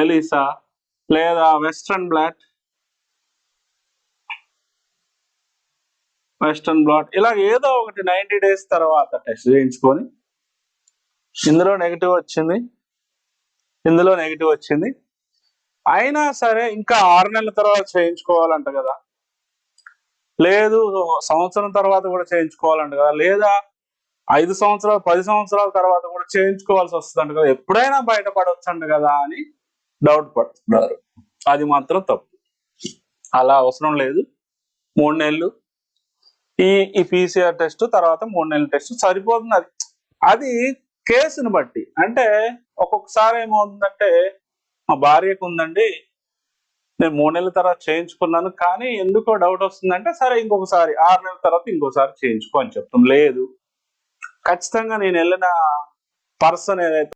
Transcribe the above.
ELISA లేదా western blot western blot ఇలా ఏదో ఒకటి నైంటీ డేస్ తర్వాత టెస్ట్ చేయించుకొని ఇందులో నెగిటివ్ వచ్చింది. ఇందులో నెగిటివ్ వచ్చింది. అయినా సరే ఇంకా ఆరు నెలల తర్వాత చేయించుకోవాలంట కదా. లేదు సంవత్సరం తర్వాత కూడా చేయించుకోవాలంట కదా. లేదా ఐదు సంవత్సరాలు పది సంవత్సరాల తర్వాత కూడా చేయించుకోవాల్సి వస్తుందంట కదా. ఎప్పుడైనా బయటపడవచ్చు అంట కదా అని డౌట్ పడుతున్నారు. అది మాత్రం తప్పు. అలా అవసరం లేదు. మూడు నెలలు. ఈ ఈ పీసీఆర్ టెస్ట్ తర్వాత మూడు నెలల టెస్ట్ సరిపోతుంది. అది అది కేసుని బట్టి. అంటే ఒక్కొక్కసారి ఏమవుతుందంటే మా భార్యకు ఉందండి. నేను మూడు నెలల తర్వాత చేయించుకున్నాను. కానీ ఎందుకో డౌట్ వస్తుందంటే సరే ఇంకొకసారి ఆరు నెలల తర్వాత ఇంకోసారి చేయించుకో అని చెప్తాం. లేదు. ఖచ్చితంగా నేను వెళ్ళిన పర్సన్ ఏదైతే